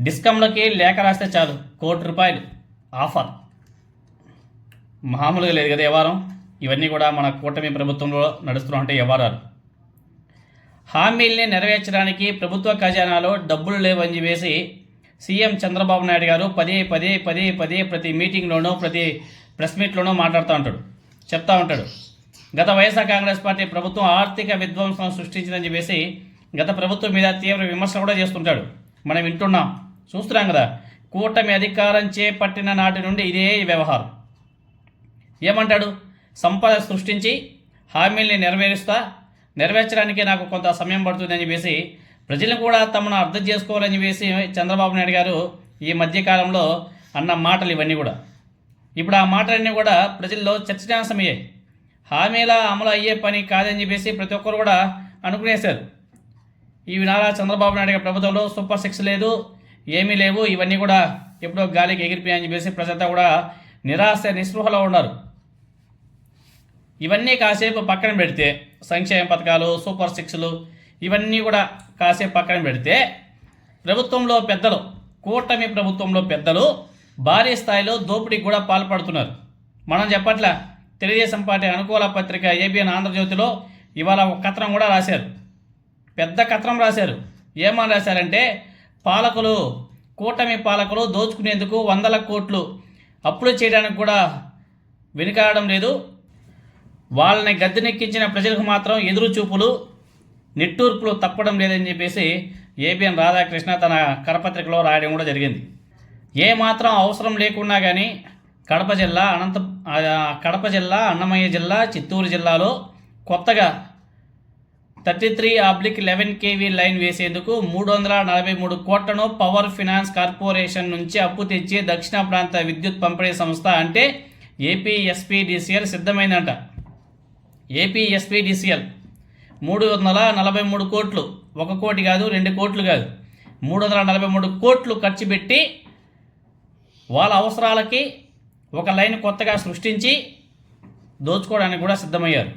డిస్కంలోకి లేఖ రాస్తే చాలు. కోటి రూపాయలు. ఆఫర్. మామూలుగా లేదు కదా వ్యవహారం. ఇవన్నీ కూడా మన కూటమి ప్రభుత్వంలో నడుస్తున్న అంటే వ్యవహారాలు. హామీల్ని నెరవేర్చడానికి ప్రభుత్వ ఖజానాలో డబ్బులు లేవని చెప్పేసి సీఎం చంద్రబాబు నాయుడు గారు పదే పదే పదే పదే ప్రతి మీటింగ్లోనూ ప్రతి ప్రెస్ మీట్లోనూ మాట్లాడుతూ ఉంటాడు. చెప్తా ఉంటాడు. గత వైఎస్ఆర్ కాంగ్రెస్ పార్టీ ప్రభుత్వం ఆర్థిక విధ్వంసం సృష్టించిందని చెప్పేసి గత ప్రభుత్వం మీద తీవ్ర విమర్శ కూడా చేస్తుంటాడు. మనం వింటున్నాం. చూస్తున్నాం కదా? కూటమి అధికారం చేపట్టిన నాటి నుండి ఇదే వ్యవహారం. ఏమంటాడు? సంపద సృష్టించి హామీల్ని నెరవేరుస్తా నెరవేర్చడానికి నాకు కొంత సమయం పడుతుందని చెప్పేసి ప్రజలు కూడా తమను అర్థం చేసుకోవాలని చెప్పేసి చంద్రబాబు నాయుడు గారు ఈ మధ్యకాలంలో అన్న మాటలు ఇవన్నీ కూడా. ఇప్పుడు ఆ మాటలన్నీ కూడా ప్రజల్లో చర్చనాంశమయ్యాయి హామీలా అమలు అయ్యే పని కాదని చెప్పేసి ప్రతి ఒక్కరు కూడా అనుకునేశారు. ఈ నారా చంద్రబాబు నాయుడు గారి ప్రభుత్వంలో సూపర్ సిక్స్ లేదు ఏమీ లేవు. ఇవన్నీ కూడా ఎప్పుడో గాలికి ఎగిరిపోయాయని చెప్పేసి ప్రజలంతా కూడా నిరాశ నిస్పృహలో ఉన్నారు. ఇవన్నీ కాసేపు పక్కన పెడితే సంక్షేమ పథకాలు సూపర్ సిక్స్లు ఇవన్నీ కూడా కాసేపు పక్కన పెడితే ప్రభుత్వంలో పెద్దలు కూటమి ప్రభుత్వంలో పెద్దలు భారీ స్థాయిలో దోపిడీకి కూడా పాల్పడుతున్నారు. మనం చెప్పట్ల తెలుగుదేశం పార్టీ అనుకూల పత్రిక ఏబిఎన్ ఆంధ్రజ్యోతిలో ఇవాళ ఒక కథనం కూడా రాశారు. పెద్ద కథనం రాశారు. ఏమని రాశారంటే పాలకులు కూటమి పాలకులు దోచుకునేందుకు వందల కోట్లు అప్పులు చేయడానికి కూడా వెనుకాడడం లేదు. వాళ్ళని గద్దెనెక్కించిన ప్రజలకు మాత్రం ఎదురు చూపులు నిట్టూర్పులు తప్పడం లేదని చెప్పేసి ఏబిఎన్ రాధాకృష్ణ తన కరపత్రికలో రాయడం కూడా జరిగింది. ఏమాత్రం అవసరం లేకున్నా కానీ కడప జిల్లా అనంత కడప జిల్లా అన్నమయ్య జిల్లా చిత్తూరు జిల్లాలో కొత్తగా thirty three oblique eleven KV line వేసేందుకు మూడు వందల నలభై మూడు కోట్లను పవర్ ఫినాన్స్ కార్పొరేషన్ నుంచి అప్పు తెచ్చి దక్షిణ ప్రాంత విద్యుత్ పంపిణీ సంస్థ అంటే ఏపీఎస్పీడీసీఎల్ సిద్ధమైందంట. ఏపీఎస్పీడీసీఎల్ మూడు వందల నలభై మూడు కోట్లు. ఒక కోటి కాదు రెండు కోట్లు కాదు. మూడు వందల నలభై మూడు కోట్లు ఖర్చు పెట్టి వాళ్ళ అవసరాలకి ఒక లైన్ కొత్తగా సృష్టించి దోచుకోవడానికి కూడా సిద్ధమయ్యారు.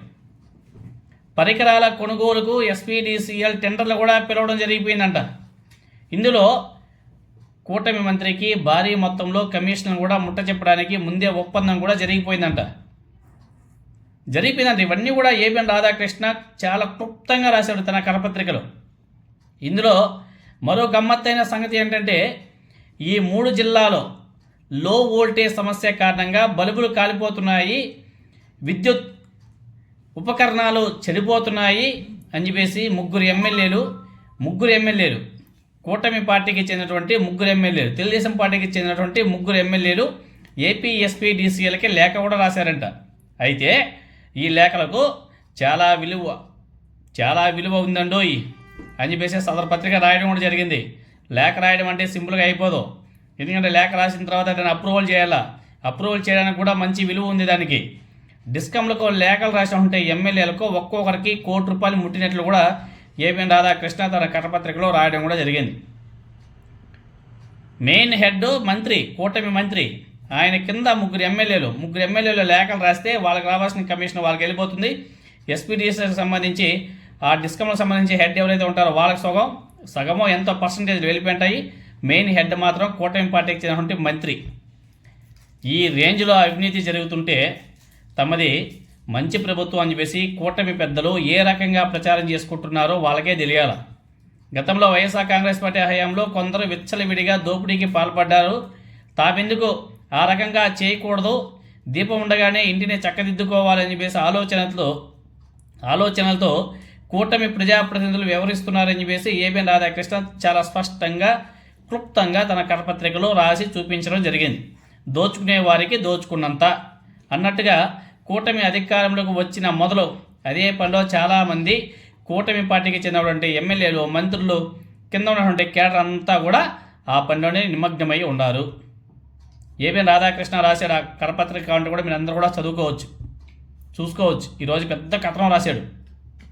పరికరాల కొనుగోలుకు ఎస్పీడీసీఎల్ టెండర్లు కూడా పిలవడం జరిగిపోయిందంట. ఇందులో కూటమి మంత్రికి భారీ మొత్తంలో కమిషన్ కూడా ముట్ట చెప్పడానికి ముందే ఒప్పందం కూడా జరిగిపోయిందంట. జరిగిపోయిందంట. ఇవన్నీ కూడా ఏబిఎన్ రాధాకృష్ణ చాలా క్లుప్తంగా రాశాడు తన కరపత్రికలో. ఇందులో మరో గమ్మత్తైన సంగతి ఏంటంటే ఈ మూడు జిల్లాలో లో వోల్టేజ్ సమస్య కారణంగా బల్బులు కాలిపోతున్నాయి విద్యుత్ ఉపకరణాలు చెడిపోతున్నాయి అని చెప్పేసి ముగ్గురు ఎమ్మెల్యేలు ముగ్గురు ఎమ్మెల్యేలు కూటమి పార్టీకి చెందినటువంటి ముగ్గురు ఎమ్మెల్యేలు తెలుగుదేశం పార్టీకి చెందినటువంటి ముగ్గురు ఎమ్మెల్యేలు ఏపీ ఎస్పీ లేఖ కూడా రాశారంట. అయితే ఈ లేఖలకు చాలా విలువ చాలా విలువ ఉందండోయ్ అని చెప్పేసి సదర పత్రిక రాయడం కూడా జరిగింది. లేఖ రాయడం అంటే సింపుల్గా అయిపోదు. ఎందుకంటే లేఖ రాసిన తర్వాత దాన్ని అప్రూవల్ చేయాలా? అప్రూవల్ చేయడానికి కూడా మంచి విలువ ఉంది దానికి. డిస్కంలకు లేఖలు రాసి ఉంటే ఎమ్మెల్యేలకు ఒక్కొక్కరికి కోటి రూపాయలు ముట్టినట్లు కూడా ఏపీఎన్ రాధాకృష్ణ తన కటపత్రికలో రాయడం కూడా జరిగింది. మెయిన్ హెడ్ మంత్రి కూటమి మంత్రి ఆయన కింద ముగ్గురు ఎమ్మెల్యేలు ముగ్గురు ఎమ్మెల్యేలు లేఖలు రాస్తే వాళ్ళకి రావాల్సిన కమిషన్ వాళ్ళకి వెళ్ళిపోతుంది. ఎస్పీడీఎస్కి సంబంధించి ఆ డిస్కంలకు సంబంధించి హెడ్ ఎవరైతే ఉంటారో వాళ్ళకి సగం సగమో ఎంతో పర్సంటేజ్ వెళ్ళిపోయింటాయి. మెయిన్ హెడ్ మాత్రం కూటమి పార్టీకి చెందినటువంటి మంత్రి. ఈ రేంజ్లో అవినీతి జరుగుతుంటే తమది మంచి ప్రభుత్వం అని చెప్పేసి కూటమి పెద్దలు ఏ రకంగా ప్రచారం చేసుకుంటున్నారో వాళ్ళకే తెలియాల. గతంలో వైఎస్ఆర్ కాంగ్రెస్ పార్టీ హయాంలో కొందరు విచ్చలవిడిగా దోపిడీకి పాల్పడ్డారు. తామెందుకు ఆ రకంగా చేయకూడదు. దీపం ఉండగానే ఇంటిని చక్కదిద్దుకోవాలని చెప్పేసి ఆలోచనతో ఆలోచనలతో కూటమి ప్రజాప్రతినిధులు వ్యవహరిస్తున్నారని చెప్పేసి ఏబిఎన్ రాధాకృష్ణ చాలా స్పష్టంగా క్లుప్తంగా తన కరపత్రికలో రాసి చూపించడం జరిగింది. దోచుకునే వారికి దోచుకున్నంత అన్నట్టుగా కూటమి అధికారంలోకి వచ్చిన మొదలు అదే పనిలో చాలామంది కూటమి పార్టీకి చెందినటువంటి ఎమ్మెల్యేలు మంత్రులు కింద ఉన్నటువంటి కేడర్ అంతా కూడా ఆ పనిలోనే నిమగ్నమై ఉన్నారు. ఏబిఎన్ రాధాకృష్ణ రాశారు ఆ కరపత్రిక అంటే కూడా మీరు అందరూ కూడా చదువుకోవచ్చు చూసుకోవచ్చు. ఈరోజు పెద్ద కథనం రాశాడు.